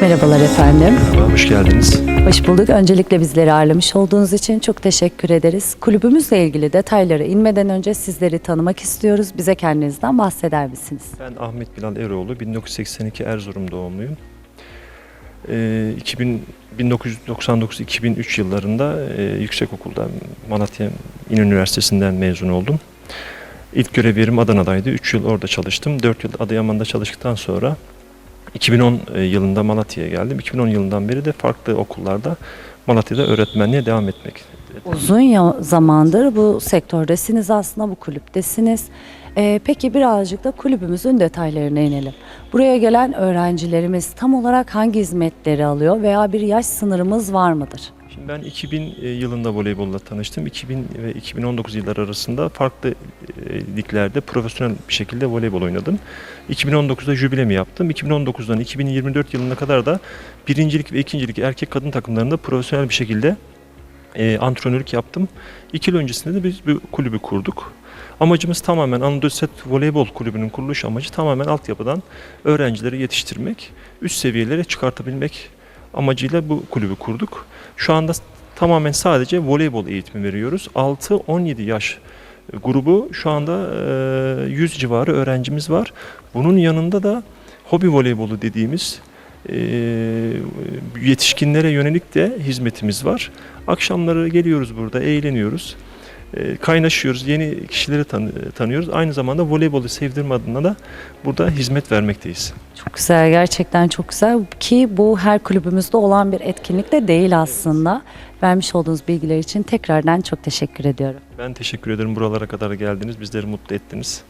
Merhabalar efendim. Merhaba, hoş geldiniz. Hoş bulduk. Öncelikle bizleri ağırlamış olduğunuz için çok teşekkür ederiz. Kulübümüzle ilgili detaylara inmeden önce sizleri tanımak istiyoruz. Bize kendinizden bahseder misiniz? Ben Ahmet Bilal Eroğlu, 1982 Erzurum doğumluyum. Ee, 2000 1999-2003 yıllarında e, yüksekokulda Malatya İn Üniversitesi'nden mezun oldum. İlk görev yerim Adana'daydı. 3 yıl orada çalıştım. 4 yıl Adıyaman'da çalıştıktan sonra 2010 yılında Malatya'ya geldim. 2010 yılından beri de farklı okullarda Malatya'da öğretmenliğe devam etmek. Uzun ya- zamandır bu sektördesiniz aslında, bu kulüptesiniz. Ee, peki birazcık da kulübümüzün detaylarına inelim. Buraya gelen öğrencilerimiz tam olarak hangi hizmetleri alıyor veya bir yaş sınırımız var mıdır? Şimdi ben 2000 yılında voleybolla tanıştım. 2000 ve 2019 yılları arasında farklı e, liglerde profesyonel bir şekilde voleybol oynadım. 2019'da jübilemi yaptım. 2019'dan 2024 yılına kadar da birincilik ve ikincilik erkek kadın takımlarında profesyonel bir şekilde e, antrenörlük yaptım. İki yıl öncesinde de biz bir kulübü kurduk. Amacımız tamamen Anadolu Set Voleybol Kulübü'nün kuruluş amacı tamamen altyapıdan öğrencileri yetiştirmek, üst seviyelere çıkartabilmek amacıyla bu kulübü kurduk. Şu anda tamamen sadece voleybol eğitimi veriyoruz. 6-17 yaş grubu şu anda e, 100 civarı öğrencimiz var. Bunun yanında da hobi voleybolu dediğimiz yetişkinlere yönelik de hizmetimiz var. Akşamları geliyoruz burada, eğleniyoruz. E, kaynaşıyoruz, yeni kişileri tanı- tanıyoruz. Aynı zamanda voleybolu sevdirme adına da burada hizmet vermekteyiz. Çok güzel, gerçekten çok güzel ki bu her kulübümüzde olan bir etkinlik de değil aslında. Vermiş olduğunuz bilgiler için tekrardan çok teşekkür ediyorum. Ben teşekkür ederim buralara kadar geldiniz, bizleri mutlu ettiniz.